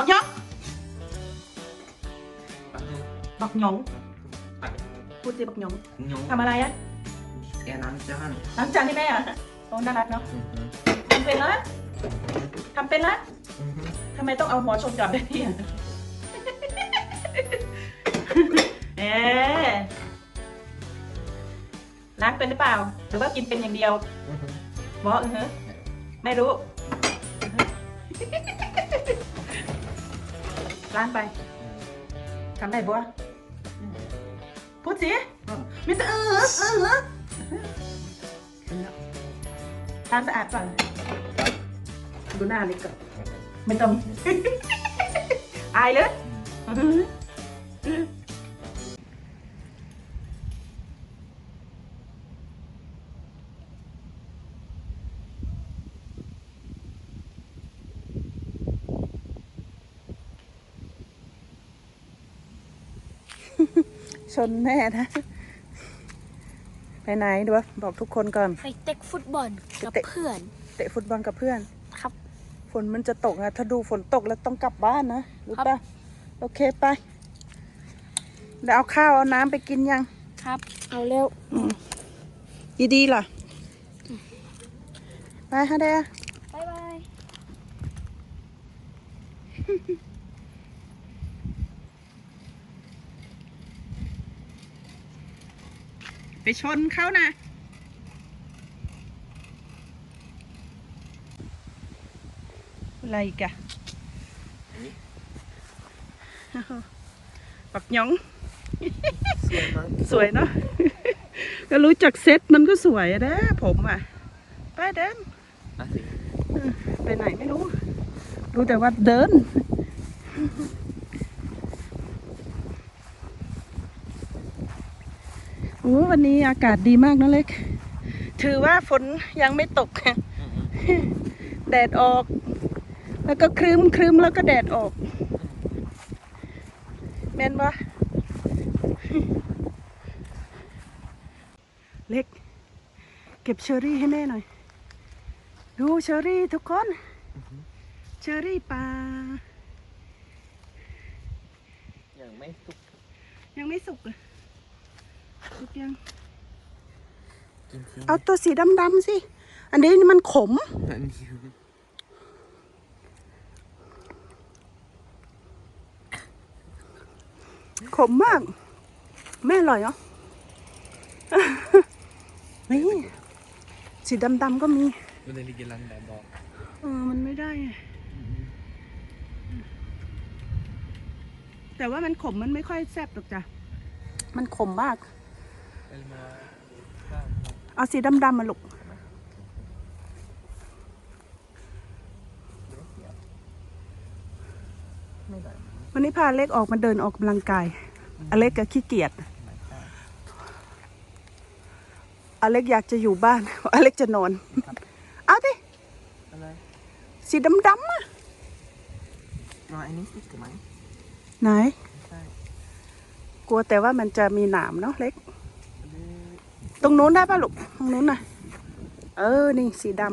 บักหยองบักหยองพูดสิบักหยอง nhúng ทำอะไรอะ em ăn cho ăn ล้างจานให้แม่เหรอะโอ้น่ารักเนาะทำเป็นแล้วทำเป็นแล้วทำไมต้องเอาหัวชนกับด้วยเนี่ยเอ๊ะล้างเป็นหรือเปล่า หรือว่ากินเป็นอย่างเดียวบอกเออฮะไม่รู้ ล้างไปทำได้บัวพูดสิไม่ต้องเออเออเออล้างสะอาดก่อนดูหน้าเล็กก่อนไม่ต้องอายเลย ชนแม่นะ ไปไหนดูวะบอกทุกคนก่อน ไปเตะฟุตบอลกับเตะเพื่อน เตะฟุตบอลกับเพื่อน ครับ ฝนมันจะตกอะถ้าดูฝนตกแล้วต้องกลับบ้านนะรู้ครับปะโอเคไป แล้วเอาข้าวเอาน้ำไปกินยัง ครับ เอาเร็วดีดีๆล่ะไปฮะเดบายบาย ไปชนเขานะอะไรอีกอะปักหยองสวยเนาะก็รู้จักเซ็ตมันก็สวยอะนะผมอะ ไปเดินไปไหนไม่รู้ รู้แต่ว่าเดิน โอ้วันนี้อากาศดีมากนะเล็ก ถือว่าฝนยังไม่ตก แดดออก แล้วก็ครึ้มครึ้มแล้วก็แดดออก แม่นปะเล็ก เก็บเชอรี่ให้แม่หน่อย ดูเชอรี่ทุกคน เชอรี่ป่าอย่างไม่สุก ยังไม่สุกเลย สุกยังกินทิ้งเอาตัวสีดำๆสิ อันนี้มันขม อันนี้ขมมากแม่อร่อยเหรอ นี่สีดำๆก็มีมันเลยกินรันแบบบอกเออมันไม่ได้อะแต่ว่ามันขมมันไม่ค่อยแซ่บหรอกจ้ะ มันขมมาก เอลมาข้ามเอาสีดำๆมาลูกไม่ได้วันนี้พาเล็กออกมาเดินออกกำลังกาย อเล็กก็ขี้เกียจ อเล็กอยากจะอยู่บ้าน อเล็กจะนอน เอาดิอะไรสีดำๆอะนอนอันนี้สิถูกไหมไหนใช่กลัวแต่ว่ามันจะมีหนามเนาะเล็ก ตรงนู้นได้ป่ะลูกตรงนู้นน่ะ เออ นี่สีดำ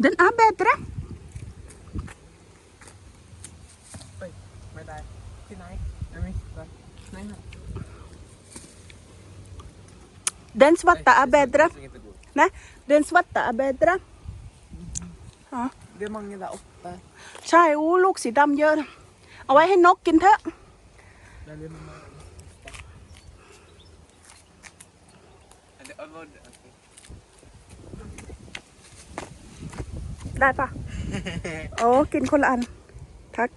เดินอาเบตระไม่ได้ที่ไหนอันนี้ก่อนไหนฮะเดินสวัตตาอาเบตระนะเดินสวัตตาอาเบตระเดี๋ยวมังนี่ละอุ๊บไปใช่อู้ลูกสีดำเยอะนะเอาไว้ให้นกกินเถอะ แล้เดี๋ยมาได้ปะ โอ้กินคนละอัน ทัก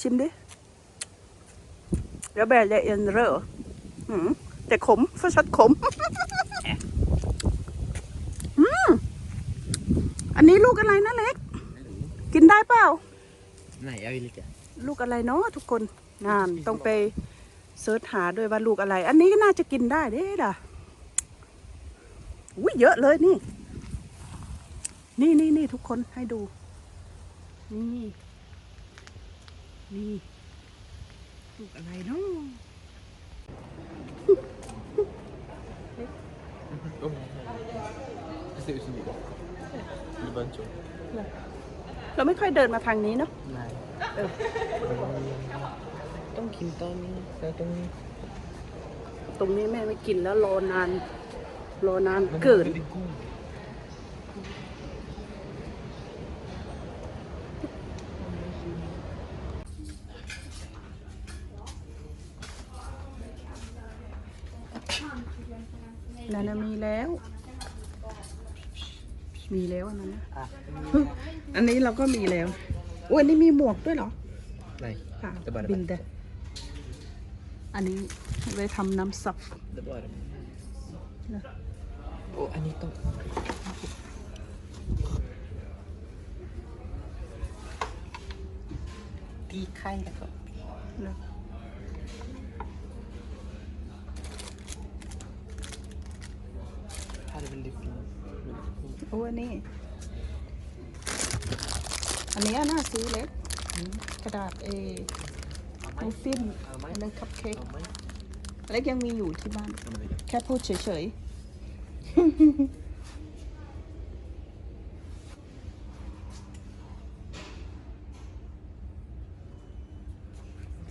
ชิมดิ เดี๋ยวแบะจะเอ็นเรอหืมแต่ขมฟชัดขม อืม อันนี้ลูกอะไรนะเล็ก กินได้เปล่า ไหนเอาอีกเลยจ้ะ ลูกอะไรเนาะทุกคนงานต้องไปเสิร์ชหาด้วยว่าลูกอะไร อันนี้ก็น่าจะกินได้เด้ล่ะอุ้ยเยอะเลยนี่ นี่นี่นี่ทุกคนให้ดู นี่ นี่ลูกอะไรเนาะโอ้โห ser ut som เราไม่ค่อยเดินมาทางนี้เนาะ Nej. เออต้องกินตอนนี้แต่ตรงนี้ ตรงนี้แม่ไม่กินแล้วรอนาน รอนานเกิน väldigt god. นั่นนะมีแล้ว มีแล้วอันนั้นนะ Ah. อันนี้เราก็มีแล้วโอ้ยอันนี้มีหมวกด้วยเหรอ Nej, ค่ะ det är bara บิน det. เดอันนี้ไว้ทำน้ำซับ Det är bara det. Ja. Och Anita. Ti kai da ka. นะ Här är väldigt fin. Väldigt fin. โอ้อันนี้ อันนี้น่าซื้อเล็ก กระดาษเอมูฟินอันนั้นคัพเค้ก Ja, men. เล็กยังมีอยู่ที่บ้าน Ja, men det är แค่พูดเฉยๆ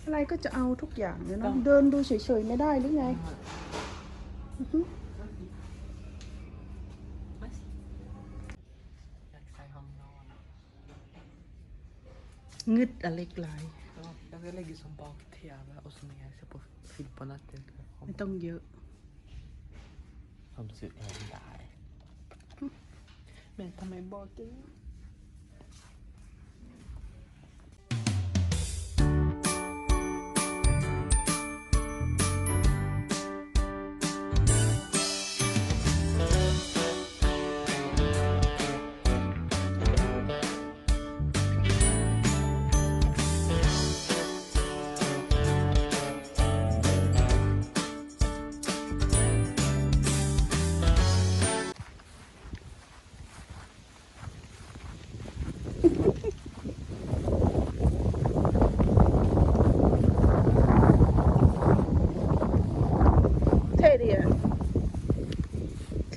อะไรก็จะเอาทุกอย่างเลยเนาะเดินดูเฉยๆไม่ได้หรือไง อือฮึ Jag ska ha någon. งึดอะไรกลาย Ja, jag ska lägga som bak-tv och så när jag ser på film på natten. ไม่ต้องเยอะ Som det ser ut även där. Men ta mig baken.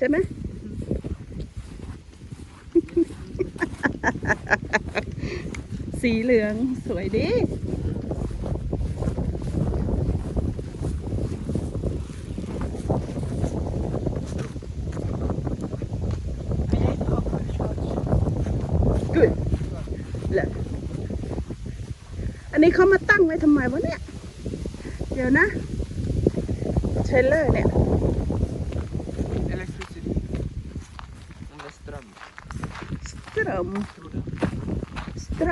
ช่ไหมสีเหลืองสวยดี Good แหละอันนี้เขามาตั้งไว้ทำไมวะเนี่ย เดี๋ยวนะ เทรลเลอร์เนี่ย Om det